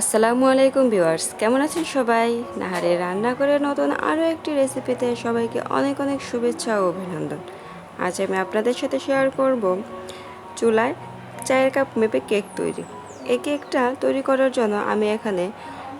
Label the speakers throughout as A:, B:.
A: আসসালামু আলাইকুম ভিউয়ার্স, কেমন আছেন সবাই? নাহারে রান্না করে নতুন আরও একটি রেসিপিতে সবাইকে অনেক অনেক শুভেচ্ছা ও অভিনন্দন। আজ আমি আপনাদের সাথে শেয়ার করব চুলায় চায়ের কাপ মেপে কেক তৈরি। এই কেকটা তৈরি করার জন্য আমি এখানে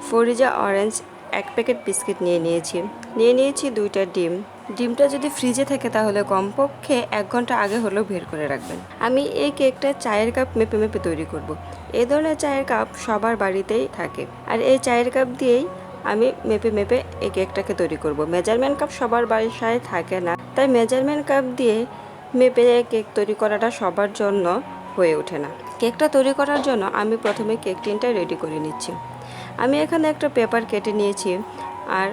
A: ফরিজা অরেঞ্জ এক প্যাকেট বিস্কিট নিয়ে নিয়েছি। নিয়ে নিয়েছি দুইটা ডিম ডিমটা যদি ফ্রিজে থাকে তাহলে কমপক্ষে এক ঘণ্টা আগে হলেও বের করে রাখবেন। আমি এই কেকটা চায়ের কাপ মেপে মেপে তৈরি করব। এই ধরনের চায়ের কাপ সবার বাড়িতেই থাকে। আর এই চায়ের কাপ দিয়েই আমি মেপে মেপে এই কেকটাকে তৈরি করব। মেজারমেন্ট কাপ সবার বাসায় থাকে না। তাই মেজারমেন্ট কাপ দিয়ে মেপে কেক তৈরি করাটা সবার জন্য হয়ে ওঠে না। কেকটা তৈরি করার জন্য আমি প্রথমে কেক টিনটা রেডি করে নিচ্ছি। আমি এখানে একটা পেপার কেটে নিয়েছি। আর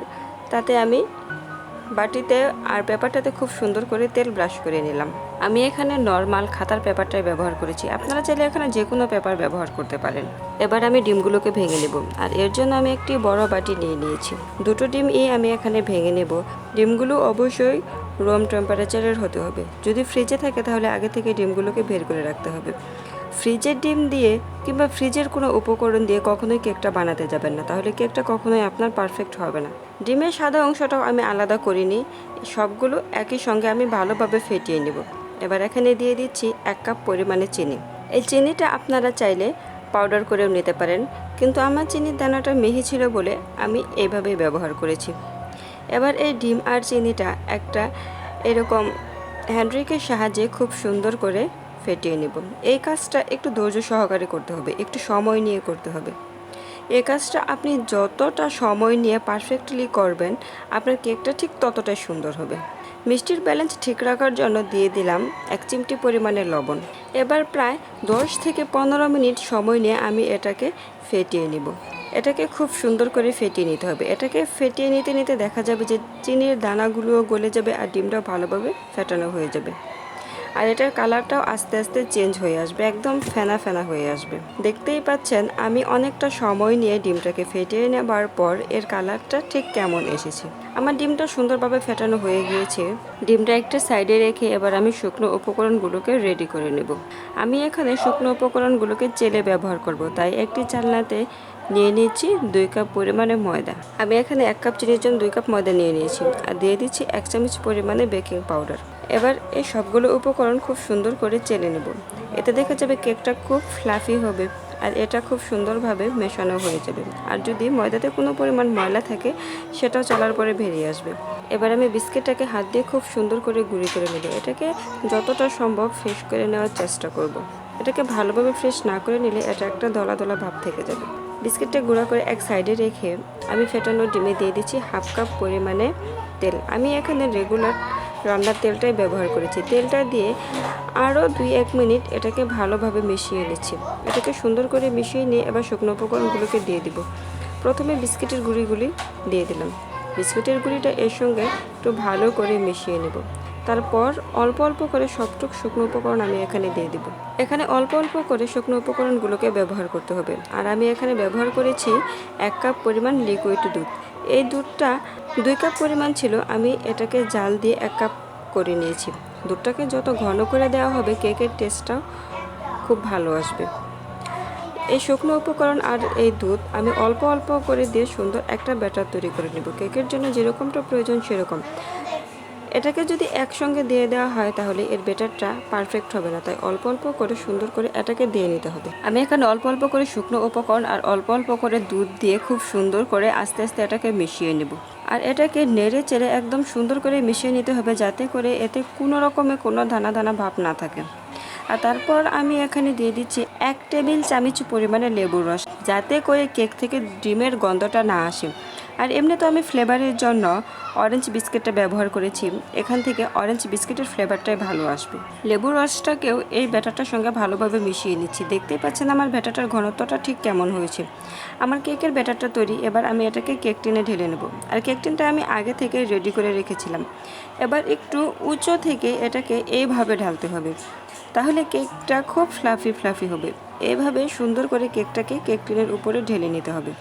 A: তাতে আমি বাটিতে আর পেপারটাতে খুব সুন্দর করে তেল ব্রাশ করে নিলাম। আমি এখানে নর্মাল খাতার পেপারটাই ব্যবহার করেছি। আপনারা চাইলে এখানে যে কোনো পেপার ব্যবহার করতে পারেন। এবার আমি ডিমগুলোকে ভেঙে নেব। আর এর জন্য আমি একটি বড় বাটি নিয়ে নিয়েছি। দুটো ডিম আমি এখানে ভেঙে নেব। ডিমগুলো অবশ্যই রুম টেম্পারেচারের হতে হবে। যদি ফ্রিজে থাকে তাহলে আগে থেকে ডিমগুলোকে বের করে রাখতে হবে। ফ্রিজের ডিম দিয়ে কিংবা ফ্রিজের কোনো উপকরণ দিয়ে কখনোই কেকটা বানাতে যাবেন না। তাহলে কেকটা কখনোই আপনার পারফেক্ট হবে না। ডিমের সাদা অংশটাও আমি আলাদা করিনি। সবগুলো একই সঙ্গে আমি ভালোভাবে ফেটিয়ে নেব। এবার এখানে দিয়ে দিচ্ছি এক কাপ পরিমাণে চিনি। এই চিনিটা আপনারা চাইলে পাউডার করেও নিতে পারেন। কিন্তু আমার চিনির দানাটা মিহি ছিল বলে আমি এইভাবেই ব্যবহার করেছি। এবার এই ডিম আর চিনিটা একটা এরকম হ্যান্ড্রিকের সাহায্যে খুব সুন্দর করে ফেটিয়ে নেব। এই কাজটা একটু ধৈর্য সহকারে করতে হবে, একটু সময় নিয়ে করতে হবে। এই কাজটা আপনি যতটা সময় নিয়ে পারফেক্টলি করবেন, আপনার কেকটা ঠিক ততটাই সুন্দর হবে। মিষ্টির ব্যালেন্স ঠিক রাখার জন্য দিয়ে দিলাম এক চিমটি পরিমাণে লবণ। এবার প্রায় দশ থেকে পনেরো মিনিট সময় নিয়ে আমি এটাকে ফেটিয়ে নিব। এটাকে খুব সুন্দর করে ফেটিয়ে নিতে হবে। এটাকে ফেটিয়ে নিতে নিতে দেখা যাবে যে চিনির দানাগুলোও গলে যাবে আর ডিমটাও ভালোভাবে ফেটানো হয়ে যাবে। আর এটার কালারটাও আস্তে আস্তে চেঞ্জ হয়ে আসবে, একদম ফেনা ফেনা হয়ে আসবে। দেখতেই পাচ্ছেন, আমি অনেকটা সময় নিয়ে ডিমটাকে ফেটিয়ে নেবার পর এর কালারটা ঠিক কেমন এসেছে। আমার ডিমটা সুন্দরভাবে ফেটানো হয়ে গিয়েছে। ডিমটা একটা সাইডে রেখে এবার আমি শুকনো উপকরণগুলোকে রেডি করে নেব। আমি এখানে শুকনো উপকরণগুলোকে চেলে ব্যবহার করব, তাই একটি চালনাতে নিয়ে নিয়েছি দুই কাপ পরিমাণে ময়দা। আমি এখানে এক কাপ চিনির জন্য দুই কাপ ময়দা নিয়ে নিয়েছি, আর দিয়ে দিচ্ছি এক চামচ পরিমাণে বেকিং পাউডার। এবার এই সবগুলো উপকরণ খুব সুন্দর করে চেলে নেব। এতে দেখা যাবে কেকটা খুব ফ্লাফি হবে আর এটা খুব সুন্দরভাবে মেশানো হয়ে যাবে। আর যদি ময়দাতে কোনো পরিমাণ ময়লা থাকে, সেটাও চলার পরে বেরিয়ে আসবে। এবার আমি বিস্কিটটাকে হাত দিয়ে খুব সুন্দর করে গুঁড়ি করে নেব। এটাকে যতটা সম্ভব ফ্রেশ করে নেওয়ার চেষ্টা করব। এটাকে ভালোভাবে ফ্রেশ না করে নিলে এটা একটা দলা দলা ভাব থেকে যাবে। বিস্কিটটা গুঁড়া করে এক সাইডে রেখে আমি ফেটানো ডিমে দিয়ে দিচ্ছি হাফ কাপ পরিমাণে তেল। আমি এখানে রেগুলার রান্নার তেলটাই ব্যবহার করেছি। তেলটা দিয়ে আরও দুই এক মিনিট এটাকে ভালোভাবে মিশিয়ে নিচ্ছি। এটাকে সুন্দর করে মিশিয়ে নিয়ে এবার শুকনো উপকরণগুলোকে দিয়ে দিব। প্রথমে বিস্কিটের গুঁড়িগুলি দিয়ে দিলাম। বিস্কিটের গুঁড়িটা এর সঙ্গে একটু ভালো করে মিশিয়ে নেব। তারপর অল্প অল্প করে সবটুক শুকনো উপকরণ আমি এখানে দিয়ে দিব। এখানে অল্প অল্প করে শুকনো উপকরণগুলোকে ব্যবহার করতে হবে। আর আমি এখানে ব্যবহার করেছি এক কাপ পরিমাণ লিকুইড দুধ। এই দুধটা দুই কাপ পরিমাণ ছিল, আমি এটাকে জাল দিয়ে এক কাপ করে নিয়েছি। দুধটাকে যত ঘন করে দেওয়া হবে, কেকের টেস্টটাও খুব ভালো আসবে। এই শুকনো উপকরণ আর এই দুধ আমি অল্প অল্প করে দিয়ে সুন্দর একটা ব্যাটার তৈরি করে নেব। কেকের জন্য যেরকমটা প্রয়োজন সেরকম। এটাকে যদি একসঙ্গে দিয়ে দেওয়া হয় তাহলে এর বেটারটা পারফেক্ট হবে না। তাই অল্প অল্প করে সুন্দর করে এটাকে দিয়ে নিতে হবে। আমি এখানে অল্প অল্প করে শুকনো উপকরণ আর অল্প অল্প করে দুধ দিয়ে খুব সুন্দর করে আস্তে আস্তে এটাকে মিশিয়ে নেব। আর এটাকে নেড়ে চেড়ে একদম সুন্দর করে মিশিয়ে নিতে হবে যাতে করে এতে কোনো রকমের কোনো দানা দানা ভাব না থাকে। আর তারপর আমি এখানে দিয়ে দিচ্ছি এক টেবিল চামচ পরিমাণে লেবুর রস, যাতে করে কেক থেকে ডিমের গন্ধটা না আসে। আর এমনি তো আমি ফ্লেভারের জন্য অরেঞ্জ বিস্কিটটা ব্যবহার করেছি। এখান থেকে অরেঞ্জ বিস্কিটের ফ্লেভারটাই ভালো আসবে। লেবুর রসটাকেও এই ব্যাটারটার সঙ্গে ভালোভাবে মিশিয়ে নিচ্ছি। দেখতেই পাচ্ছেন আমার ব্যাটারটার ঘনত্বটা ঠিক কেমন হয়েছে। আমার কেকের ব্যাটারটা তৈরি, এবার আমি এটাকে কেক টিনে ঢেলে নেব। আর কেক টিনটা আমি আগে থেকে রেডি করে রেখেছিলাম। এবার একটু উঁচু থেকে এটাকে এইভাবে ঢালতে হবে। তাহলে কেকটা খুব ফ্লাফি ফ্লাফি হবে। এইভাবে সুন্দর করে কেকটাকে কেক টিনের উপরে ঢেলে নিতে হবে।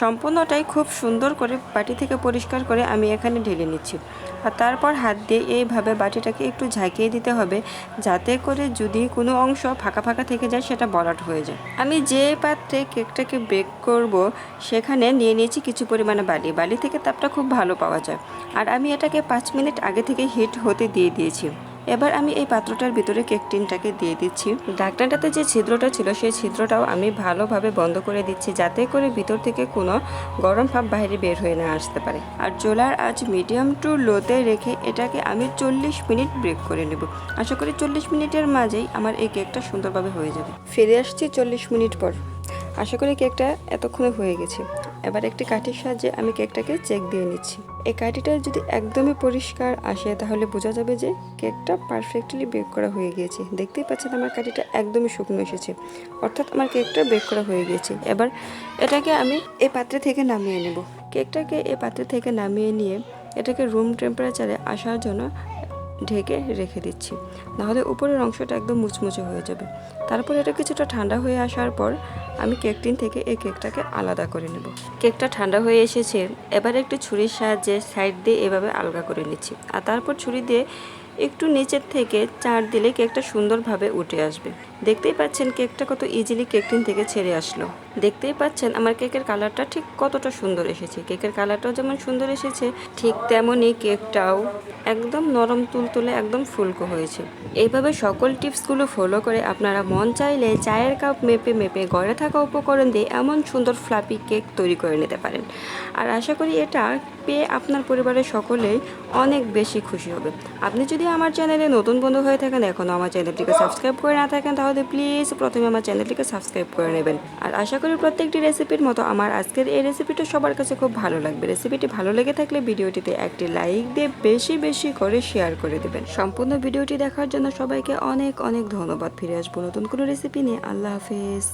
A: সম্পূর্ণটাই খুব সুন্দর করে বাটি থেকে পরিষ্কার করে আমি এখানে ঢেলে নিচ্ছি। আর তারপর হাত দিয়ে এইভাবে বাটিটাকে একটু ঝাঁকিয়ে দিতে হবে, যাতে করে যদি কোনো অংশ ফাঁকা ফাঁকা থেকে যায়, সেটা বলাট হয়ে যায়। আমি যে পাত্রে কেকটাকে বেক করব, সেখানে নিয়ে নিয়েছি কিছু পরিমাণে বালি। বালি থেকে তাপটা খুব ভালো পাওয়া যায়। আর আমি এটাকে পাঁচ মিনিট আগে থেকে হিট হতে দিয়ে দিয়েছি। এবার আমি এই পাত্রটার ভিতরে কেক টিনটাকে দিয়ে দিচ্ছি। ঢাকনাটাতে যে ছিদ্রটা ছিল, সেই ছিদ্রটাও আমি ভালোভাবে বন্ধ করে দিচ্ছি যাতে করে ভিতর থেকে কোনো গরম ভাব বাইরে বের হয়ে না আসতে পারে। আর চোলার আজ মিডিয়াম টু লোতে রেখে এটাকে আমি চল্লিশ মিনিট ব্রেক করে নেব। আশা করি চল্লিশ মিনিটের মাঝেই আমার এই কেকটা সুন্দরভাবে হয়ে যাবে। ফিরে আসছি চল্লিশ মিনিট পর। আশা করি কেকটা এতক্ষণে হয়ে গেছে। এবার একটি কাঠির সাহায্যে আমি কেকটাকে চেক দিয়ে নিচ্ছি। এই কাঠিটা যদি একদমই পরিষ্কার আসে, তাহলে বোঝা যাবে যে কেকটা পারফেক্টলি বেক করা হয়ে গিয়েছে। দেখতেই পাচ্ছেন আমার কাঠিটা একদমই শুকনো এসেছে। অর্থাৎ আমার কেকটা বেক করা হয়ে গিয়েছে। এবার এটাকে আমি এই পাত্রে থেকে নামিয়ে নেব। কেকটাকে এই পাত্রে থেকে নামিয়ে নিয়ে এটাকে রুম টেম্পারেচারে আসার জন্য ঢেকে রেখে দিচ্ছি। নাহলে উপরের অংশটা একদম মুচমুচে হয়ে যাবে। তারপর এটা কিছুটা ঠান্ডা হয়ে আসার পর আমি কেক টিন থেকে এই কেকটাকে আলাদা করে নেব। কেকটা ঠান্ডা হয়ে এসেছে, এবার একটু ছুরির সাহায্যে সাইড দিয়ে এভাবে আলগা করে নিচ্ছি। আর তারপর ছুরি দিয়ে একটু নিচের থেকে চার দিলে কেকটা সুন্দরভাবে উঠে আসবে। দেখতেই পাচ্ছেন কেকটা কত ইজিলি কেক টিন থেকে ছেড়ে আসলো। দেখতেই পাচ্ছেন আমার কেকের কালারটা ঠিক কতটা সুন্দর এসেছে। কেকের কালারটাও যেমন সুন্দর এসেছে, ঠিক তেমনই কেকটাও একদম নরম তুলতুলে একদম ফুলকো হয়েছে। এইভাবে সকল টিপসগুলো ফলো করে আপনারা মন চাইলে চায়ের কাপ মেপে মেপে গড়ে থাকা উপকরণ দিয়ে এমন সুন্দর ফ্লাপি কেক তৈরি করে নিতে পারেন। আর আশা করি এটা পেয়ে আপনার পরিবারের সকলেই অনেক বেশি খুশি হবে। আপনি যদি আমার চ্যানেলে নতুন বন্ধু হয়ে থাকেন, এখনও আমার চ্যানেলটিকে সাবস্ক্রাইব করে না থাকেন, তাহলে প্লিজ প্রথমে আমার চ্যানেলটিকে সাবস্ক্রাইব করে নেবেন। আর আশা করি প্রত্যেকটি রেসিপির মতো আমার আজকের এই রেসিপিটা সবার কাছে খুব ভালো লাগবে। রেসিপিটি ভালো লেগে থাকলে ভিডিওটিতে একটি লাইক দিয়ে বেশি বেশি করে শেয়ার করে দেবেন। সম্পূর্ণ ভিডিওটি দেখার জন্য সবাইকে অনেক অনেক ধন্যবাদ। ফিরে আসব নতুন কোনো রেসিপি নিয়ে। আল্লাহ হাফিজ।